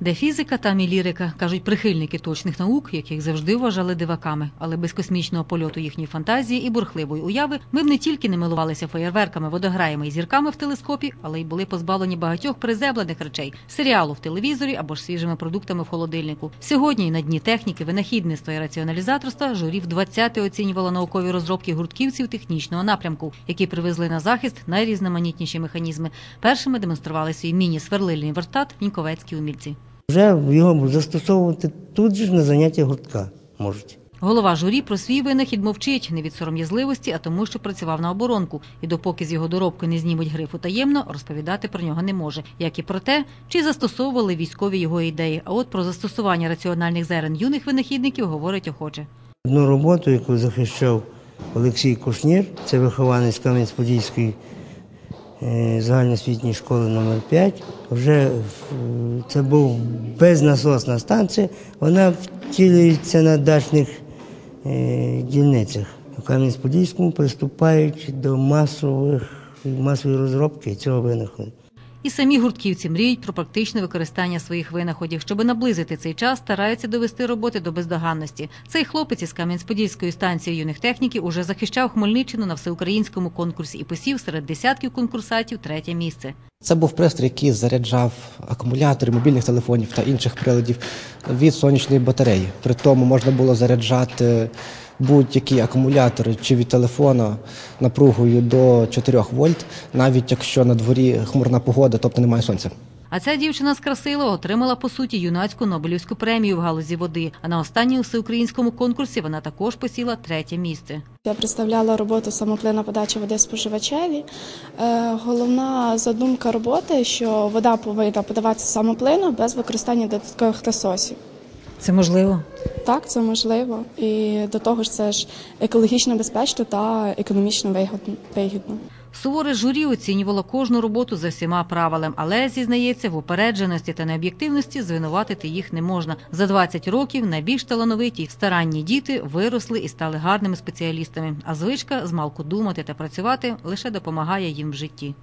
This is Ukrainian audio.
Де фізика, там і лірика, кажуть прихильники точних наук, яких завжди вважали диваками. Але без космічного польоту їхньої фантазії і бурхливої уяви ми б не тільки не милувалися феєрверками, водограями і зірками в телескопі, але й були позбавлені багатьох приземлених речей серіалу в телевізорі або ж свіжими продуктами в холодильнику. Сьогодні на дні техніки, винахідництва і раціоналізаторства журі в 20-те оцінювало наукові розробки гуртківців технічного напрямку, які привезли на захист найрізноманітніші механізми. Першими демонстрували свій міні-сверлильний верстат віньковецькі умільці. Вже його застосовувати тут же ж на заняття гуртка можуть. Голова журі про свій винахід мовчить не від сором'язливості, а тому, що працював на оборонку. І допоки з його доробки не знімуть грифу таємно, розповідати про нього не може, як і про те, чи застосовували військові його ідеї. А от про застосування раціональних зерен юних винахідників говорить охоче. Одну роботу, яку захищав Олексій Кушнір, це вихованець Кам'янець-Подільської загальноосвітньої школи номер 5 Вже це був безнасосна станція, вона втілюється на дачних е, дільницях. У Кам'янець-Подільському приступають до масових, масової розробки цього винаходу. І самі гуртківці мріють про практичне використання своїх винаходів, щоби наблизити цей час, стараються довести роботи до бездоганності. Цей хлопець із Кам'янець-Подільської станції юних техніків уже захищав Хмельниччину на всеукраїнському конкурсі і посів серед десятків конкурсантів третє місце. Це був пристрій, який заряджав акумулятори мобільних телефонів та інших приладів від сонячної батареї. При тому можна було заряджати будь-які акумулятори чи від телефона напругою до 4 вольт, навіть якщо на дворі хмурна погода, тобто немає сонця. А ця дівчина з Красилова отримала по суті юнацьку Нобелівську премію в галузі води. А на останньому всеукраїнському конкурсі вона також посіла третє місце. Я представляла роботу самоплина подачі води споживачеві. Е, Головна задумка роботи, що вода повинна подаватися самоплину без використання додаткових насосів. Це можливо. Так, це можливо. І до того ж, це ж екологічно безпечно та економічно вигідно-. Суворе журі оцінювало кожну роботу за всіма правилами, але зізнається, в упередженості та необ'єктивності звинуватити їх не можна. За 20 років найбільш талановиті старанні діти виросли і стали гарними спеціалістами. А звичка змалку думати та працювати лише допомагає їм в житті.